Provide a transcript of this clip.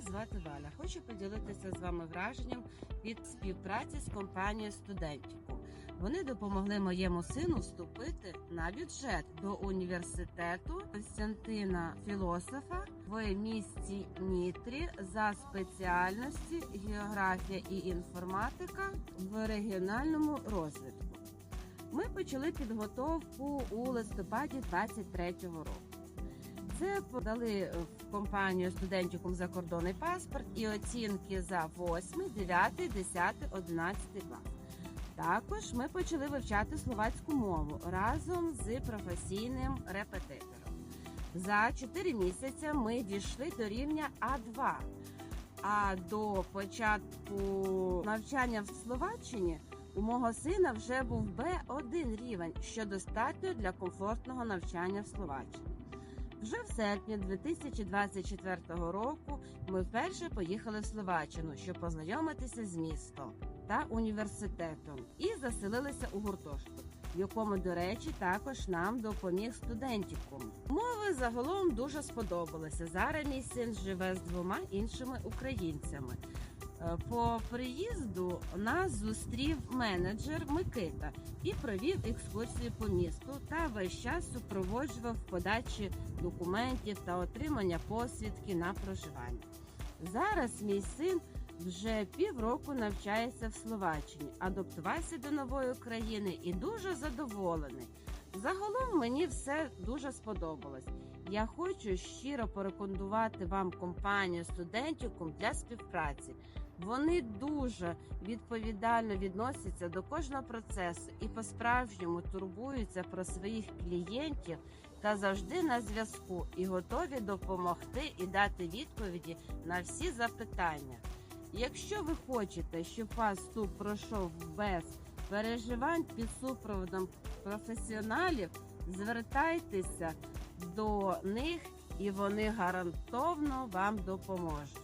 Звати Валя. Хочу поділитися з вами враженням від співпраці з компанією студентіку. Вони допомогли моєму сину вступити на бюджет до університету Костянтина Філософа в місті Нітрі за спеціальності географія і інформатика в регіональному розвитку. Ми почали підготовку у листопаді 23-го року. Це подали в компанію студентікум закордонний паспорт і оцінки за 8, 9, 10, 11 клас. Також ми почали вивчати словацьку мову разом з професійним репетитором. За 4 місяці ми дійшли до рівня А2. А до початку навчання в Словаччині у мого сина вже був Б1 рівень, що достатньо для комфортного навчання в Словаччині. Вже в серпні 2024 року ми вперше поїхали в Словаччину, щоб познайомитися з містом та університетом і заселилися у гуртожиток, в якому, до речі, також нам допоміг студентікум. Мови загалом дуже сподобалися. Зараз мій син живе з двома іншими українцями. По приїзду нас зустрів менеджер Микита і провів екскурсію по місту та весь час супроводжував подачі документів та отримання посвідки на проживання. Зараз мій син вже півроку навчається в Словаччині, адаптувався до нової країни і дуже задоволений. Загалом мені все дуже сподобалось. Я хочу щиро порекомендувати вам компанію студентікум для співпраці. Вони дуже відповідально відносяться до кожного процесу і по-справжньому турбуються про своїх клієнтів та завжди на зв'язку і готові допомогти і дати відповіді на всі запитання. Якщо ви хочете, щоб вас вступ пройшов без переживань під супроводом професіоналів, звертайтеся до них і вони гарантовано вам допоможуть.